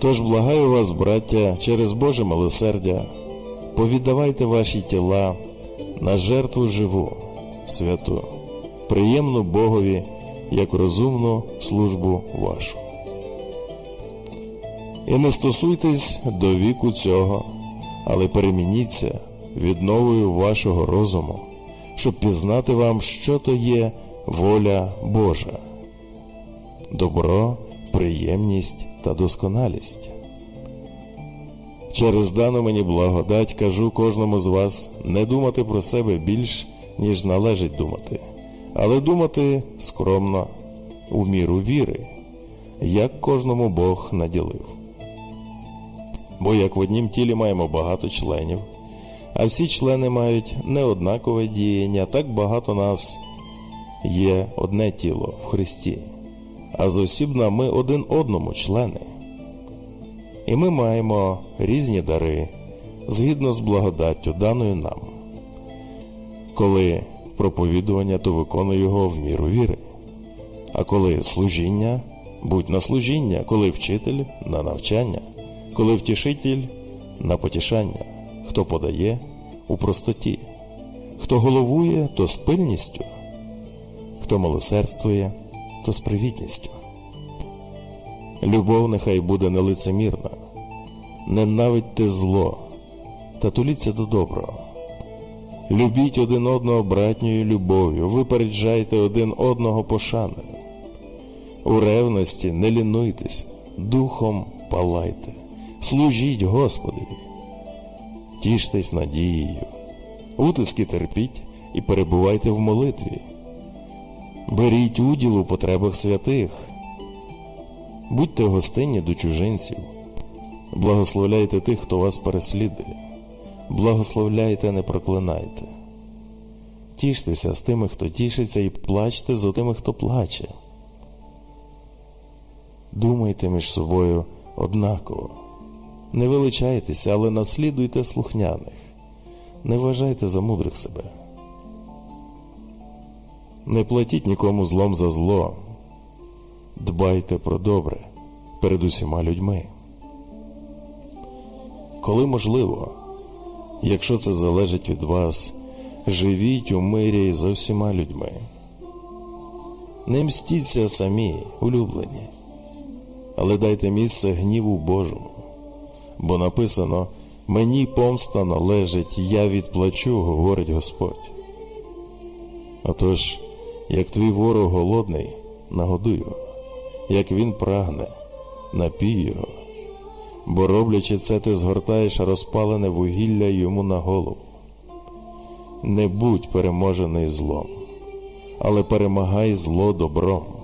Тож благаю вас, браття, через Боже милосердя, повіддавайте ваші тіла на жертву живу, святу, приємну Богові, як розумну службу вашу. І не стосуйтесь до віку цього, але перемініться відновою вашого розуму, щоб пізнати вам, що то є воля Божа, добро, приємність та досконалість. Через дану мені благодать кажу кожному з вас не думати про себе більш, ніж належить думати, але думати скромно, у міру віри, як кожному Бог наділив. Бо як в однім тілі маємо багато членів, а всі члени мають неоднакове діяння, так багато нас є одне тіло в Христі, а зосібна ми один одному члени. І ми маємо різні дари згідно з благодаттю, даною нам. Коли проповідування, то виконуй його в міру віри. А коли служіння, будь на служіння, коли вчитель на навчання, коли втішитель на потішання, хто подає у простоті, хто головує, то з пильністю, хто милосердствує, то з привітністю. Любов нехай буде нелицемірна, ненавидьте зло та туліться до доброго. Любіть один одного братньою любов'ю, випереджайте один одного пошаною. У ревності не лінуйтеся, духом палайте, служіть Господові, тіштесь надією, утиски терпіть і перебувайте в молитві. Беріть уділ у потребах святих, будьте гостинні до чужинців, благословляйте тих, хто вас переслідує, благословляйте, не проклинайте. Тіштеся з тими, хто тішиться, і плачте з тими, хто плаче. Думайте між собою однаково. Не величайтеся, але наслідуйте слухняних. Не вважайте за мудрих себе. Не платіть нікому злом за зло. Дбайте про добре перед усіма людьми. Коли можливо, якщо це залежить від вас, живіть у мирі за всіма людьми. Не мстіться самі, улюблені, але дайте місце гніву Божому, бо написано Мені помста належить, я відплачу, говорить Господь. Отож, як твій ворог голодний, нагодуй його, як він прагне, напій його, бо роблячи це, ти згортаєш розпалене вугілля йому на голову. Не будь переможений злом, але перемагай зло добром.